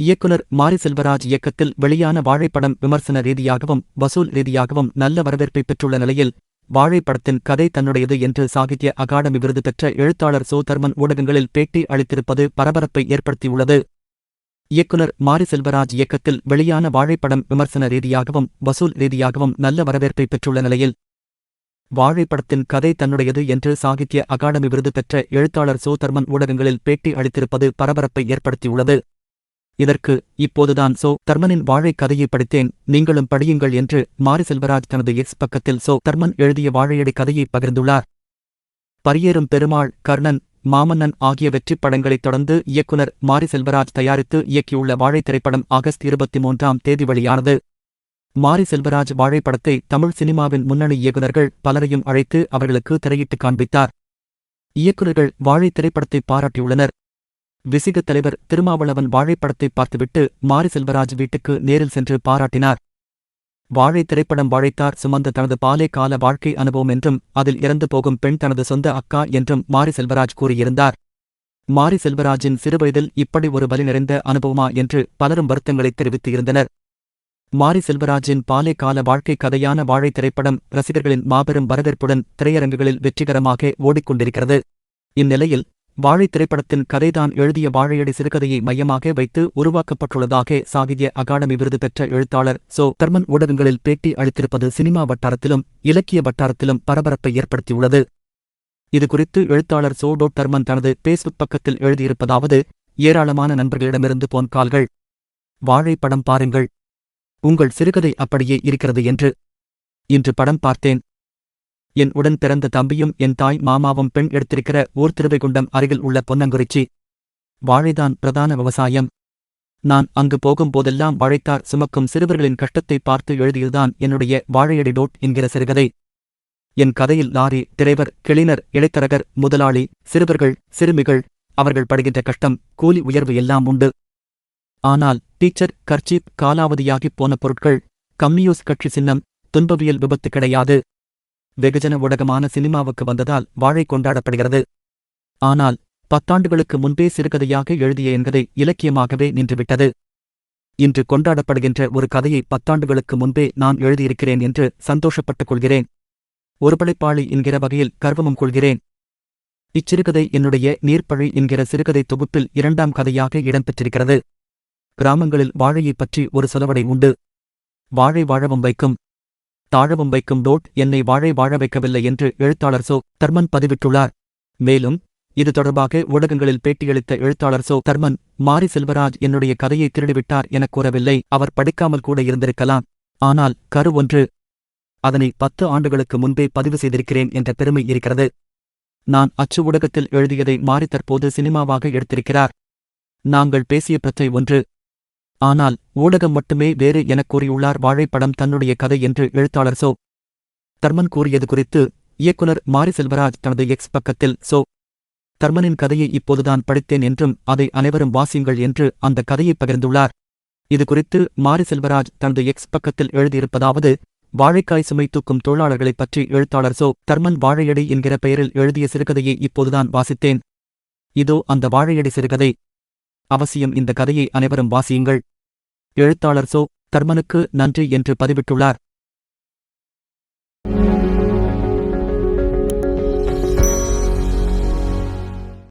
இயக்குனர் மாரி செல்வராஜ் இயக்கத்தில் வெளியான வாழைப்படம் விமர்சன ரீதியாகவும் வசூல் ரீதியாகவும் நல்ல வரவேற்பை பெற்றுள்ள நிலையில் வாழைப்படத்தின் கதை தன்னுடையது என்று சாகித்ய அகாடமி விருது பெற்ற எழுத்தாளர் சோ தர்மன் ஊடகங்களில் பேட்டி அளித்திருப்பது பரபரப்பை ஏற்படுத்தியுள்ளது. இயக்குனர் மாரி செல்வராஜ் இயக்கத்தில் வெளியான வாழைப்படம் விமர்சன ரீதியாகவும் வசூல் ரீதியாகவும் நல்ல வரவேற்பை பெற்றுள்ள நிலையில் வாழைப்படத்தின் கதை தன்னுடையது என்று சாகித்ய அகாடமி விருது பெற்ற எழுத்தாளர் சோ தர்மன் ஊடகங்களில் பேட்டி அளித்திருப்பது பரபரப்பை ஏற்படுத்தியுள்ளது. இதற்கு இப்போதுதான் சோ தர்மனின் வாழை கதையை படித்தேன் நீங்களும் படியுங்கள் என்று மாரி செல்வராஜ் தனது எக்ஸ் பக்கத்தில் சோ தர்மன் எழுதிய வாழையடி கதையை பகிர்ந்துள்ளார். பரியேறும் பெருமாள் கர்ணன் மாமன்னன் ஆகிய வெற்றிப் படங்களைத் தொடர்ந்து இயக்குனர் மாரி செல்வராஜ் தயாரித்து இயக்கியுள்ள வாழை திரைப்படம் ஆகஸ்ட் இருபத்தி மூன்றாம் தேதி வெளியானது. மாரி செல்வராஜ் வாழை படத்தை தமிழ் சினிமாவின் முன்னணி இயக்குநர்கள் பலரையும் அழைத்து அவர்களுக்கு திரையிட்டு காண்பித்தார். இயக்குநர்கள் வாழை திரைப்படத்தை பாராட்டியுள்ளனர். விசிக தலைவர் திருமாவளவன் வாழைப்படத்தை பார்த்துவிட்டு மாரி செல்வராஜ் வீட்டுக்கு நேரில் சென்று பாராட்டினார். வாழை திரைப்படம் வாழைத்தார் சுமந்த தனது பாலே கால வாழ்க்கை அனுபவம் என்றும் அதில் இறந்து போகும் பெண் தனது சொந்த அக்கா என்றும் மாரி செல்வராஜ் கூறியிருந்தார். மாரி செல்வராஜின் சிறுவயதில் இப்படி ஒரு வலி நிறைந்த அனுபவமா என்று பலரும் வருத்தங்களை தெரிவித்து இருந்தனர் மாரி செல்வராஜின் பாலை கால வாழ்க்கை கதையான வாழை திரைப்படம் ரசிகர்களின் மாபெரும் வரவேற்புடன் திரையரங்குகளில் வெற்றிகரமாக ஓடிக்கொண்டிருக்கிறது. இந்நிலையில் வாழை திரைப்படத்தின் கதைதான் எழுதிய வாழையடி சிறுகதையை மையமாக வைத்து உருவாக்கப்பட்டுள்ளதாக சாகித்ய அகாடமி விருது பெற்ற எழுத்தாளர் சோ. தர்மன் ஊடகங்களில் பேட்டி அளித்திருப்பது சினிமா வட்டாரத்திலும் இலக்கிய வட்டாரத்திலும் பரபரப்பை ஏற்படுத்தியுள்ளது. இதுகுறித்து எழுத்தாளர் சோ. டோ. தர்மன் தனது பேஸ்புக் பக்கத்தில் எழுதியிருப்பதாவது ஏராளமான நண்பர்களிடமிருந்து போன் கால்கள். வாழை படம் பாருங்கள். உங்கள் சிறுகதை அப்படியே இருக்கிறது என்று. இன்று படம் பார்த்தேன். என் உடன் பிறந்த தம்பியும் என் தாய் மாமாவும் பெண் எடுத்திருக்கிற ஊர் திருவைகுண்டம் அருகில் உள்ள பொன்னங்குறிச்சி. வாழைதான் பிரதான விவசாயம். நான் அங்கு போகும்போதெல்லாம் வாழைத்தார் சுமக்கும் சிறுவர்களின் கஷ்டத்தை பார்த்து எழுதியதுதான் என்னுடைய வாழையடி டோட் என்கிற சிறுகதை. என் கதையில் லாரி டிரைவர் கிளினர் இடைத்தரகர் முதலாளி சிறுவர்கள் சிறுமிகள் அவர்கள் படுகின்ற கஷ்டம் கூலி உயர்வு எல்லாம் உண்டு. ஆனால் டீச்சர் கர்ச்சீப் காலாவதியாகிப் போன பொருட்கள் கம்யூனிஸ்ட் கட்சி சின்னம் துன்பவியல் விபத்து கிடையாது. வெகுஜன ஊடகமான சினிமாவுக்கு வந்ததால் வாழை கொண்டாடப்படுகிறது. ஆனால் பத்தாண்டுகளுக்கு முன்பே சிறுகதையாக எழுதிய என்கதை இலக்கியமாகவே நின்றுவிட்டது. இன்று கொண்டாடப்படுகின்ற ஒரு கதையை பத்தாண்டுகளுக்கு முன்பே நான் எழுதியிருக்கிறேன் என்று சந்தோஷப்பட்டுக் கொள்கிறேன். ஒரு படைப்பாளி என்கிற வகையில் கர்வமும் கொள்கிறேன். இச்சிறுகதை என்னுடைய நீர்ப்பழி என்கிற சிறுகதை தொகுப்பில் இரண்டாம் கதையாக இடம்பெற்றிருக்கிறது. கிராமங்களில் வாழையைப் பற்றி ஒரு சொலவடை உண்டு. வாழை வாழவும் வைக்கும். தாழவும் வைக்கும் டோட் என்னை வாழை வாழ வைக்கவில்லை என்று எழுத்தாளர் சோ. தர்மன் பதிவிட்டுள்ளார். மேலும் இது தொடர்பாக ஊடகங்களில் பேட்டியளித்த எழுத்தாளர் சோ. தர்மன் மாரி செல்வராஜ் என்னுடைய கதையை திருடிவிட்டார் எனக் கூறவில்லை. அவர் படிக்காமல் கூட இருந்திருக்கலாம். ஆனால் கரு ஒன்று அதனை பத்து ஆண்டுகளுக்கு முன்பே பதிவு செய்திருக்கிறேன் என்ற பெருமை இருக்கிறது. நான் அச்சு ஊடகத்தில் எழுதியதை மாறி தற்போது சினிமாவாக எடுத்திருக்கிறார். நாங்கள் பேசிய பிரச்சை ஒன்று ஆனால் ஊடகம் மட்டுமே வேறு எனக் கூறியுள்ளார் வாழைப்படம் தன்னுடைய கதை என்று எழுத்தாளர் சோ. தர்மன் கூறியது குறித்து இயக்குனர் மாரி செல்வராஜ் தனது எக்ஸ் பக்கத்தில் சோ. தர்மனின் கதையை இப்போதுதான் படித்தேன் என்றும் அதை அனைவரும் வாசியுங்கள் என்று அந்த கதையை பகிர்ந்துள்ளார். இது குறித்து மாரி செல்வராஜ் தனது எக்ஸ் பக்கத்தில் எழுதியிருப்பதாவது வாழைக்காய் சுமை தூக்கும் தொழிலாளர்களைப் பற்றி எழுத்தாளர் சோ. தர்மன் வாழையடி என்கிற பெயரில் எழுதிய சிறுகதையை இப்போதுதான் வாசித்தேன். இதோ அந்த வாழையடி சிறுகதை. அவசியம் இந்த கதையை அனைவரும் வாசியுங்கள். எழுத்தாளர் சோ. தர்மனுக்கு நன்றி என்று பதிவிட்டுள்ளார்.